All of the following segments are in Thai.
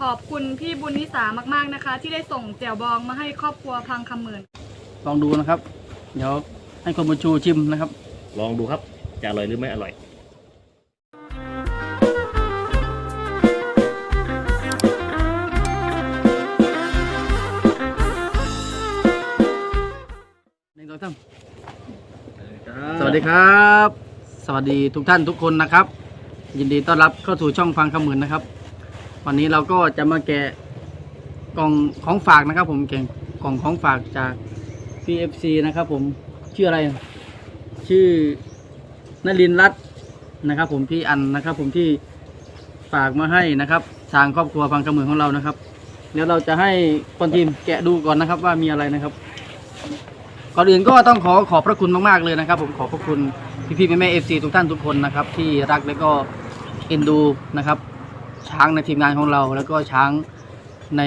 ขอบคุณพี่บุญนิสามาก ๆนะคะ ที่ได้ส่งแจ่วบองมาให้ครอบครัวพังคำหมื่นลองดูนะครับ เดี๋ยวให้คนบุญชูชิมนะครับ ลองดูครับจะอร่อยหรือไม่อร่อย หนึ่งสองสามสวัสดีครับ สวัสดีทุกท่านทุกคนนะครับ ยินดีต้อนรับเข้าสู่ช่องฟังคำหมื่นนะครับ วันนี้เราก็จะมาแกะกล่องของฝากนะครับ ผมแกะกล่องของฝากจาก PFC นะครับ ผมชื่ออะไร ชื่อนลินรัตน์นะครับ ผมพี่อันนะครับ ผมที่ฝากมาให้นะครับ ทางครอบครัวฟังคำหมื่นของเรานะครับ เดี๋ยวเราจะให้คนทีมแกะดูก่อนนะครับว่ามีอะไรนะครับก่อนอื่นก็ต้องขอขอบพระคุณมากๆเลยนะครับ ผมขอบพระคุณพี่ๆแม่ๆเอฟซีทุกท่านทุกคนนะครับ ที่รักและก็เอ็นดูนะครับ ช้างในทีมงานของเรา แล้วก็ช้างใน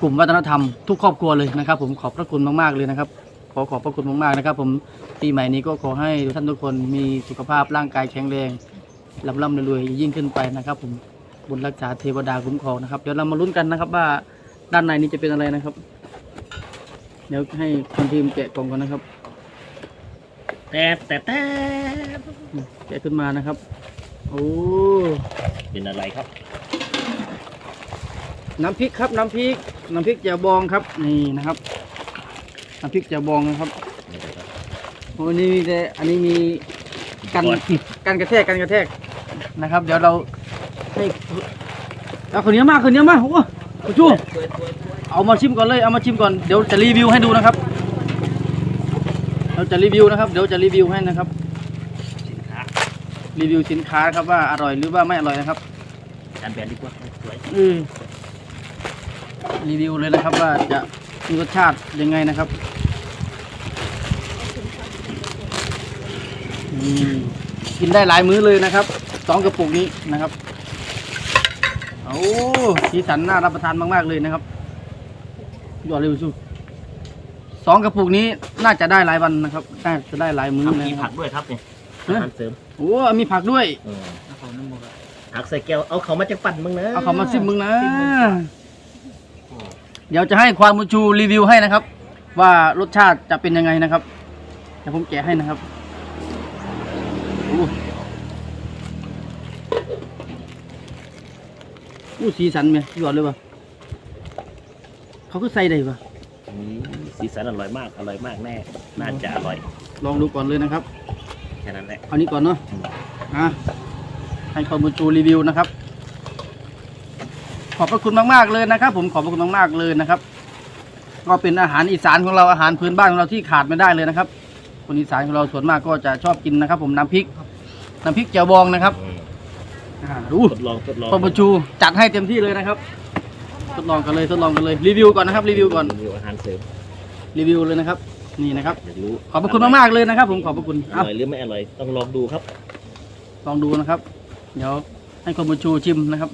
กลุ่มวัฒนธรรมทุกครอบครัวเลยนะครับ ผมขอบพระคุณมากๆเลยนะครับ ขอขอบพระคุณมากๆนะครับ ผมปีใหม่นี้ก็ขอให้ทุกท่านทุกคนมีสุขภาพร่างกายแข็งแรงร่ำร่ำรวยๆยิ่งขึ้นไปนะครับ ผมบุญรักษาเทวดาคุ้มครองนะครับเดี๋ยวเรามาลุ้นกันนะครับ ว่าด้านในนี้จะเป็นอะไรนะครับ เดี๋ยวให้คนทีมแกะกล่องก่อนนะครับแต่แต่แต่แกะขึ้นมานะครับ โอ้ เป็นอะไรครับ น้ำพริกครับ น้ำพริก น้ำพริกแจ่วบองครับ นี่นะครับ น้ำพริกแจ่วบองนะครับนี่นะครับโอ้นี่มีแต่อันนี้มีกันก่อนกันกระแทกกันกระแทกนะครับ เดี๋ยวเราให้เอาคนนี้มาคนนี้มาโอ้โหคุณชูเอามาชิมก่อนเลยเอามาชิมก่อนเดี๋ยวจะรีวิวให้ดูนะครับ เราจะรีวิวนะครับ เดี๋ยวจะรีวิวให้นะครับสินค้า รีวิวสินค้าครับว่าอร่อยหรือว่าไม่อร่อยนะครับจานแบนดีกว่าสวยอืมรีวิวเลยนะครับว่าจะมีรสชาติยังไงนะครับอืมกินได้หลายมื้อเลยนะครับสองกระปุกนี้นะครับโอ้สีสันน่ารับประทานมากๆเลยนะครับยอดเร็วสู้สองกระปุกนี้น่าจะได้หลายวันนะครับ น่าจะได้หลายมื้อทำนะมีคผัรับกด้วยครับเนี่ยฮะ อาหารเสริมโอ้มีผักด้วย เออผักใส่แก้วเอาเขามาจากปั่นมึงนะเอาเขามาซิมมึงนะ เดี๋ยวจะให้ความมูชูรีวิวให้นะครับ ว่ารสชาติจะเป็นยังไงนะครับเดี๋ยวผมแกะให้นะครับอู้อู้สีสันไหมยอดเลยว่ะเขาก็ใส่ได้ปะอืมสีสันอร่อยมาก อร่อยมากแน่ น่าจะอร่อย ลองดูก่อนเลยนะครับ แค่นั้นแหละ เอานี้ก่อนเนาะอืมอะให้ความมูชูรีวิวนะครับ ขอบพระคุณมากๆเลยนะครับ ผมขอบพระคุณมากๆเลยนะครับ ก็เป็นอาหารอีสานของเราอาหารพื้นบ้านของเราที่ขาดไม่ได้เลยนะครับ คนอีสานของเราส่วนมากก็จะชอบกินนะครับ ผมน้ำพริกน้ำพริกเจียวบองนะครับอืมอ่าดูทดลองทดลองปอมชูจัดให้เต็มที่เลยนะครับ ทดลองกันเลยทดลองกันเลยรีวิวก่อนนะครับรีวิวก่อนรีวิวอาหารเสริมรีวิวเลยนะครับ นี่นะครับ อยากรู้ขอบพระคุณมากๆเลยนะครับ ผมขอบพระคุณอเอาร่อยหรือไม่อร่อยต้องลองดูครับ ลองดูนะครับ เดี๋ยวให้คนบูชูชิมนะครับ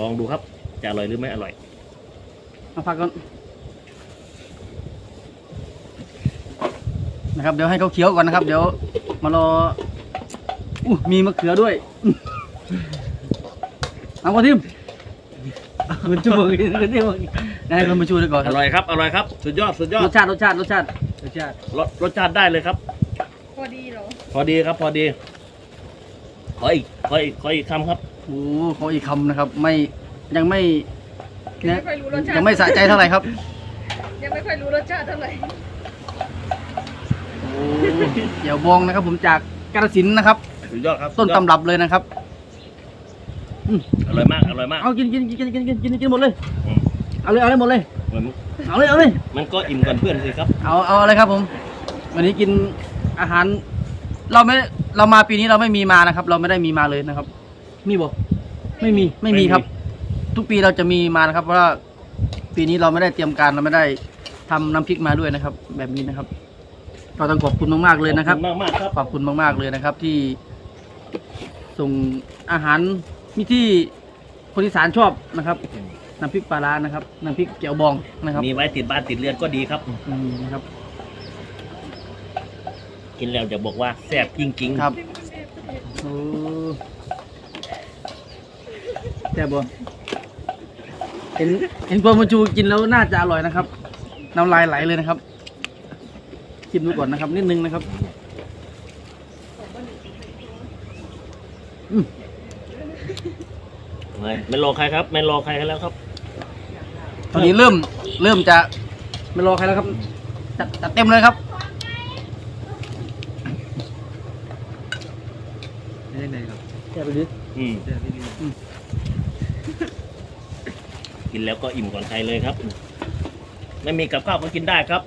ลองดูครับ จะอร่อยหรือไม่อร่อยมาพักก่อนนะครับ เดี๋ยวให้เขาเคี้ยวก่อนนะครับ เดี๋ยวมารออู้มีมะเขือด้วย เอาคนทิมคุณชูคุณทิมให้คนบูชูดีก่อนคอรับร่อยครับ อร่อยครับ สุดยอด สุดยอรดสชาติรสชาติรสชาติ รสชาติรสรสชาติได้เลยครับ พอดีเหรอพอดีครับ พอดีขออีกขออีกขออีกคำครับ โอ้ขออีกคำนะครับ ไม่ยังไม่ยังไม่ค่อยรู้รสชาติยังไม่สะใจเท่าไหร่ครับยังไม่ค่อยรู้รสชาติเท่าไหร่โอ้เดี๋ยวบองนะครับ ผมจากกาฬสินธุ์นะครับ สุดยอดครับต้นตำรับเลยนะครับ อร่อยมากอร่อยมาก เอากินกินกินกินกินกินกินหมดเลย อืม เอาเลยเอาเลยหมดเลย มันเอาเลยเอาเลยมันก็อิ่มกันเพื่อนสิครับ เอาเอาอะไรครับผม วันนี้กินอาหาร เราไม่เรามาปีนี้เราไม่มีมานะครับ เราไม่ได้มีมาเลยนะครับ มีบ่ไม่มีไม่มีครับ ทุกปีเราจะมีมานะครับ เพราะว่าปีนี้เราไม่ได้เตรียมการเราไม่ได้ทำน้ำพริกมาด้วยนะครับ แบบนี้นะครับเราต้องขอบคุณมากๆเลยนะครับขอบณมากๆครับขอบคุณมากๆเลยนะครับ ที่ส่งอาหารมีที่คนอีสานชอบนะครับ น้ำพริกปลาร้านะครับน้ำพริกเกี๊ยวบองนะครับมีไว้ติดบ้านติดเรือนก็ดีครับ อืมนะครับ กินแล้วจะบอกว่าแซ่บจริงๆครับโอ้แซ่บบ่ห็นเห็นความมันจูกินแล้วน่าจะอร่อยนะครับน้ำลายไหลเลยนะครับชิมดูก่อนนะครับ นิดนึงนะครับอืมไม่ไม่รอใครครับ ไม่รอใครกันแล้วครับ ตอนนี้เริ่มเริ่มจะไม่รอใครแล้วครับจัดจัดเต็มเลยครับได้ไงครับแค่ไปดิอืมได้พี่ดีกินแล้วก็อิ่มก่อนใครเลยครับ ไม่มีกับข้าวก็กินได้ครับ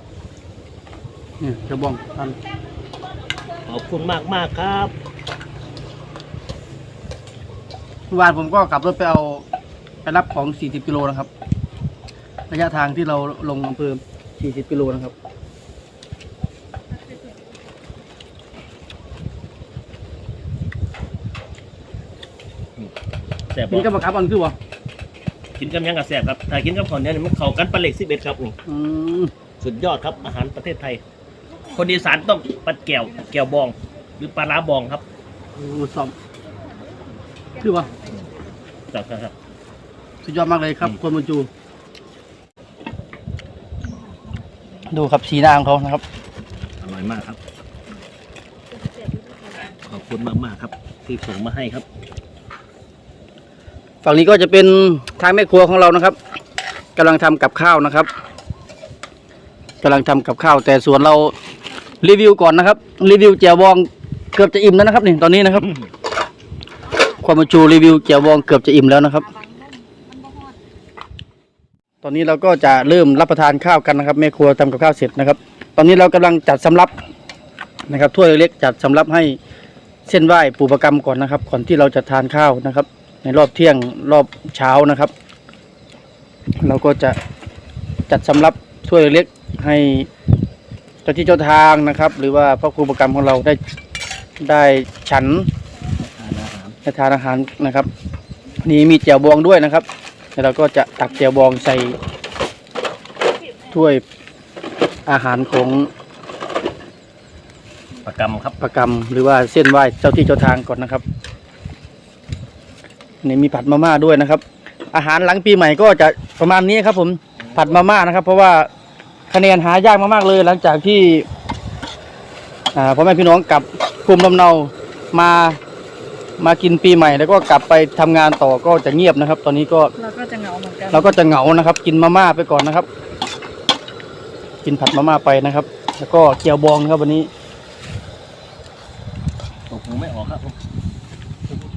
นี่จะบ้องทันขอบคุณมากมากๆครับ เมื่อวานผมก็ขับรถไปเอา ไปรับของ 40กิโลนะครับ ระยะทางที่เราลงอำเภอ40 กิโลนะครับแซ่บนี่ก็บ่บังคับอันคือวะกินกับหยังกับแซ่บครับถ้ากินกับข้าวเหนียวนี่มันเข้ากันปลาเล็กสิบเอ็ดครับนี่อืมสุดยอดครับอาหารประเทศไทย คนอีสานต้องปลาแก้วแก้วบอง หรือปลาร้าบองครับโอ้ซ่อมคือวะ ครับครับสุดยอดมากเลยครับ อืม คนบรรจู ดูครับสีหน้าของเขานะครับ อร่อยมากครับ ขอบคุณมากมากๆครับ ที่ส่งมาให้ครับ ฝั่งนี้ก็จะเป็นทางแม่ครัวของเรานะครับกำลังทำกับข้าวนะครับกำลังทำกับข้าว แต่ส่วนเรารีวิวก่อนนะครับ รีวิวแจ่วบองเกือบจะอิ่มแล้วนะครับนี่ตอนนี้นะครับ ความมาจูรีวิวแจ่วบองเกือบจะอิ่มแล้วนะครับ ตอนนี้เราก็จะเริ่มรับประทานข้าวกันนะครับแม่ครัวทำกับข้าวเสร็จนะครับ ตอนนี้เรากำลังจัดสำรับนะครับถ้วยเล็กๆจัดสำรับให้เส้นไหว้ปู่ประกรรมก่อนนะครับ ก่อนที่เราจะทานข้าวนะครับ ในรอบเที่ยงรอบเช้านะครับ เราก็จะจัดสำรับถ้วยเล็กให้เจ้าที่เจ้าทางนะครับ หรือว่าพระครูประกรรมของเราได้ได้ฉันทานอาหารในทานอาหารนะครับ นี่มีแจ่วบองด้วยนะครับ แล้วเราก็จะตักแจ่วบองใส่ถ้วยอาหารของประกำครับประกรรมหรือว่าเส้นไหว้เจ้าที่เจ้าทางก่อนนะครับนี่มีผัดมาม่าด้วยนะครับ อาหารหลังปีใหม่ก็จะประมาณนี้ครับผมผัดมาม่านะครับ เพราะว่าคะแนนหายากมากๆเลย หลังจากที่พ่อแม่พี่น้องกลับภูมิลำเนามา มากินปีใหม่แล้วก็กลับไปทำงานต่อก็จะเงียบนะครับ ตอนนี้ก็เราก็จะเหงาเหมือนกันเราก็จะเหงานะครับ กินมาม่าไปก่อนนะครับ กินผัดมาม่าไปนะครับ แล้วก็เกี๊ยวบองนะครับวันนี้ผมไม่ออกครับ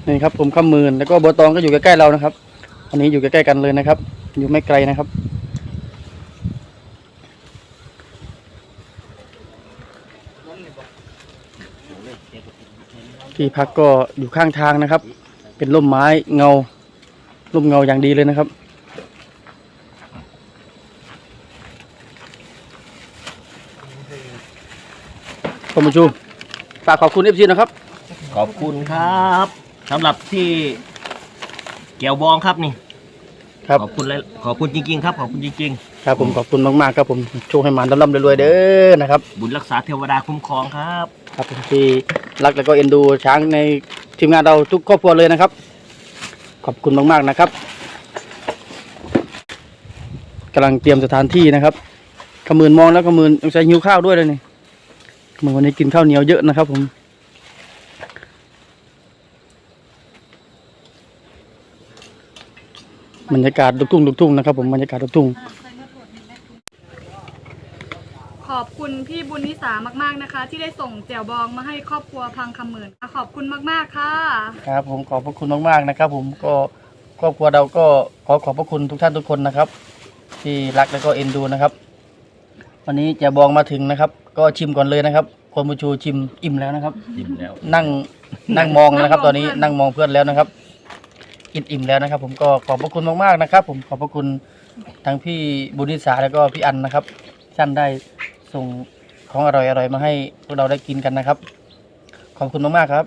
นี่ครับผมข้ามมืนแล้วก็บัวตองก็อยู่ใกล้ๆเรานะครับ อันนี้อยู่ใกล้ๆกันเลยนะครับ อยู่ไม่ไกลนะครับ ที่พักก็อยู่ข้างทางนะครับ เป็นร่มไม้เงาร่มเงาอย่างดีเลยนะครับ ขอบคุณชูฝากขอบคุณเอฟซีนะครับ ขอบคุณครับสำหรับที่แก้วบองครับนี่ครับ ขอบคุณเลยขอบคุณจริง ๆ ครับ ขอบคุณจริง ครับผมขอบคุณมากๆครับผมโชคให้มันร่ำๆรวยๆเด้อนะครับ ๆ บุญรักษาเทวดาคุ้มครองครับ ครับที่รักแล้วก็เอ็นดูช้างในทีมงานเราทุกครอบครัวเลยนะครับ ขอบคุณมากๆนะครับกำลังเตรียมสถานที่นะครับขมืนมองแล้วขมืนต้องใช้หิวข้าวด้วยเลยนี่ขมืนวันนี้กินข้าวเหนียวเยอะนะครับ ผมบรรยากาศลูกทุ่งลูกทุ่งนะครับ ผมบรรยากาศลูกทุ่ง ขอบคุณพี่บุญนิสามาก ๆนะคะ ที่ได้ส่งแจ่วบองมาให้ครอบครัวพังคำเหมือนขอบคุณมากๆค่ะ ครับผมขอบพระคุณมากๆนะครับ ผมก็ครอบครัวเราก็ขอขอบพระคุณทุกท่านทุกคนนะครับ ที่รักแล้วก็เอ็นดูนะครับ วันนี้จะบองมาถึงนะครับ ก็ชิมก่อนเลยนะครับคนบูชูชิมอิ่มแล้วนะครับอิ่มแล้ว นั่งนั่งมองนะครับนั่งมองตอนนี้เพื่อนนั่งมองเพื่อนแล้วนะครับกินอิ่มแล้วนะครับ ผมก็ขอบพระคุณมากๆนะครับ ผมขอบพระคุณทั้งพี่บุญนิสาแล้วก็พี่อันนะครับท่านได้ ส่งของอร่อยๆมาให้พวกเราได้กินกันนะครับ ขอบคุณมากๆครับ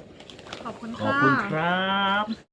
ขอบคุณขอบค่ะ คุณครับ